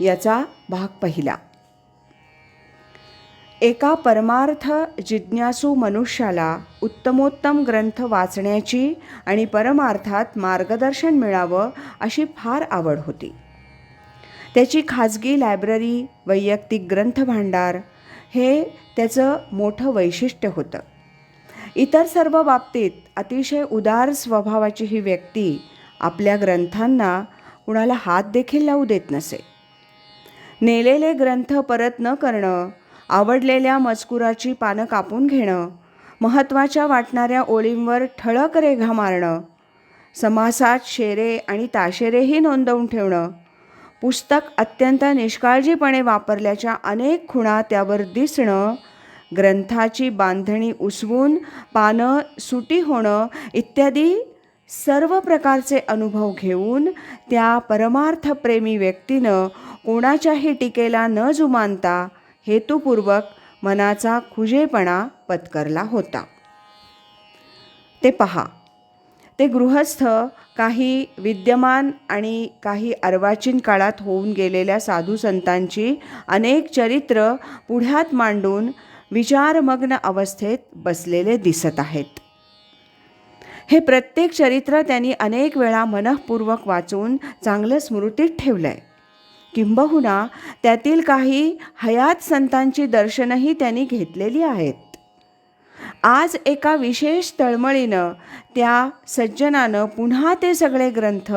याचा भाग पहिला. एका परमार्थ जिज्ञासू मनुष्याला उत्तमोत्तम ग्रंथ वाचण्याची आणि परमार्थात मार्गदर्शन मिळावं अशी फार आवड होती. त्याची खाजगी लायब्ररी वैयक्तिक ग्रंथभांडार हे त्याचं मोठं वैशिष्ट्य होतं. इतर सर्व बाबतीत अतिशय उदार स्वभावाची ही व्यक्ती आपल्या ग्रंथांना कुणाला हात देखील लावू देत नसे. नेलेले ग्रंथ परत न करणं आवडलेल्या मजकुराची पानं कापून घेणं महत्त्वाच्या वाटणाऱ्या ओळींवर ठळक रेघा मारणं समासात शेरे आणि ताशेरेही नोंदवून ठेवणं पुस्तक अत्यंत निष्काळजीपणे वापरल्याच्या अनेक खुणा त्यावर दिसणं ग्रंथाची बांधणी उसवून पानं सुटी होणं इत्यादी सर्व प्रकारचे अनुभव घेऊन त्या परमार्थप्रेमी व्यक्तीनं कोणाच्याही टीकेला न जुमानता हेतुपूर्वक मनाचा खुजेपणा पत्करला होता. ते पहा. ते गृहस्थ काही विद्यमान आणि काही अर्वाचीन काळात होऊन गेलेल्या साधू संतांची अनेक चरित्र पुढ्यात मांडून विचारमग्न अवस्थेत बसलेले दिसत आहेत. हे प्रत्येक चरित्र त्यांनी अनेक वेळा मनःपूर्वक वाचून चांगलं स्मृतीत ठेवलं आहे किंबहुना त्यातील काही हयात संतांची दर्शनही त्यांनी घेतलेली आहेत. आज एका विशेष तळमळीनं त्या सज्जनानं पुन्हा ते सगळे ग्रंथ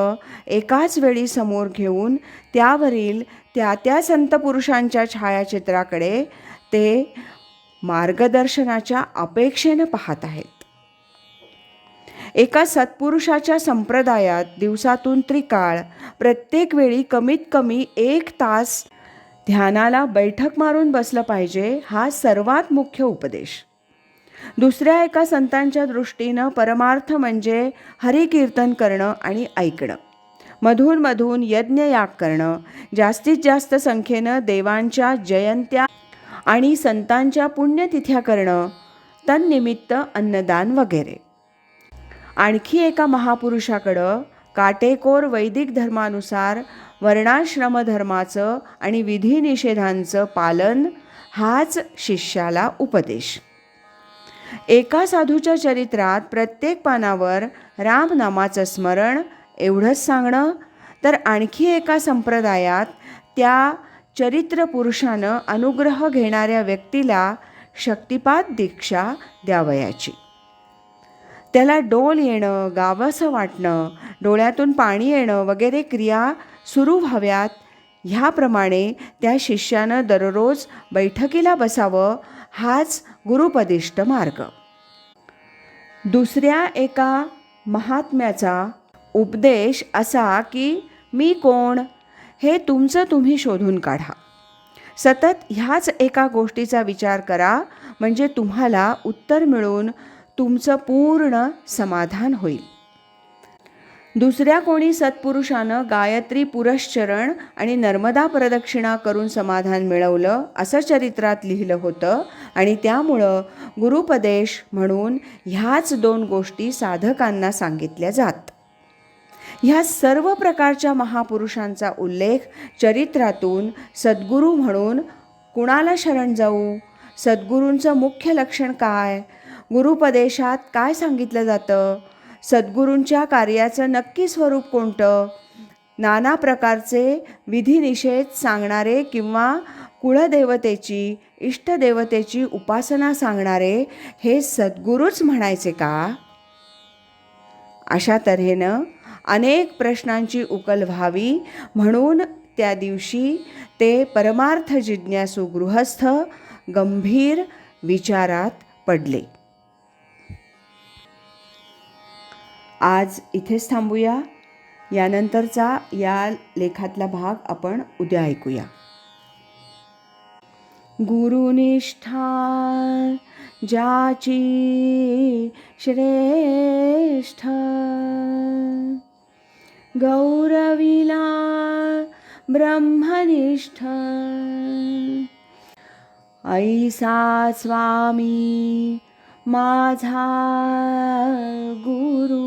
एकाच वेळी समोर घेऊन त्यावरील त्या त्या संतपुरुषांच्या छायाचित्राकडे ते मार्गदर्शनाच्या अपेक्षेनं पाहत आहेत. एका सत्पुरुषाच्या संप्रदायात दिवसातून त्रिकाळ प्रत्येक वेळी कमीत कमी एक तास ध्यानाला बैठक मारून बसलं पाहिजे हा सर्वात मुख्य उपदेश. दुसऱ्या एका संतांच्या दृष्टीनं परमार्थ म्हणजे हरिकीर्तन करणं आणि ऐकणं. मधून मधून यज्ञयाग करणं जास्तीत जास्त संख्येनं देवांच्या जयंत्या आणि संतांच्या पुण्यतिथ्या करणं तन्निमित्त अन्नदान वगैरे. आणखी एका महापुरुषाकडं काटेकोर वैदिक धर्मानुसार वर्णाश्रम धर्माचं आणि विधिनिषेधांचं पालन हाच शिष्याला उपदेश. एका साधूच्या चरित्रात प्रत्येक पानावर रामनामाचं स्मरण एवढंच सांगणं तर आणखी एका संप्रदायात त्या चरित्र पुरुषानं अनुग्रह घेणाऱ्या व्यक्तीला शक्तिपात दीक्षा द्यावयाची. त्याला डोल येणं गावंसं वाटणं डोळ्यातून पाणी येणं वगैरे क्रिया सुरू व्हाव्यात. ह्याप्रमाणे त्या शिष्यानं दररोज बैठकीला बसावं हाच गुरुपदिष्ट मार्ग. दुसऱ्या एका महात्म्याचा उपदेश असा की मी कोण? हे तुमचं तुम्ही शोधून काढा. सतत ह्याच एका गोष्टीचा विचार करा म्हणजे तुम्हाला उत्तर मिळून तुमचं पूर्ण समाधान होईल. दुसऱ्या कोणी सत्पुरुषानं गायत्री पुरश्चरण आणि नर्मदा प्रदक्षिणा करून समाधान मिळवलं असं चरित्रात लिहिलं होतं आणि त्यामुळं गुरुपदेश म्हणून ह्याच दोन गोष्टी साधकांना सांगितल्या जात. ह्या सर्व प्रकारच्या महापुरुषांचा उल्लेख चरित्रातून सद्गुरू म्हणून कुणाला शरण जाऊ? सद्गुरूंचं मुख्य लक्षण काय? गुरुपदेशात काय सांगितलं जातं? सद्गुरूंच्या कार्याचं नक्की स्वरूप कोणतं? नाना प्रकारचे विधिनिषेध सांगणारे किंवा कुळदेवतेची इष्टदेवतेची उपासना सांगणारे हे सद्गुरूच म्हणायचे का? अशा तऱ्हेनं अनेक प्रश्नांची उकल व्हावी म्हणून त्या दिवशी ते परमार्थ जिज्ञासू गृहस्थ गंभीर विचारात पडले. आज इथेच थांबूया. यानंतरचा या लेखातला भाग आपण उद्या ऐकूया. गुरुनिष्ठा ज्याची श्रेष्ठ. गौरविला ब्रह्मनिष्ठ. ऐसा स्वामी माझा गुरु.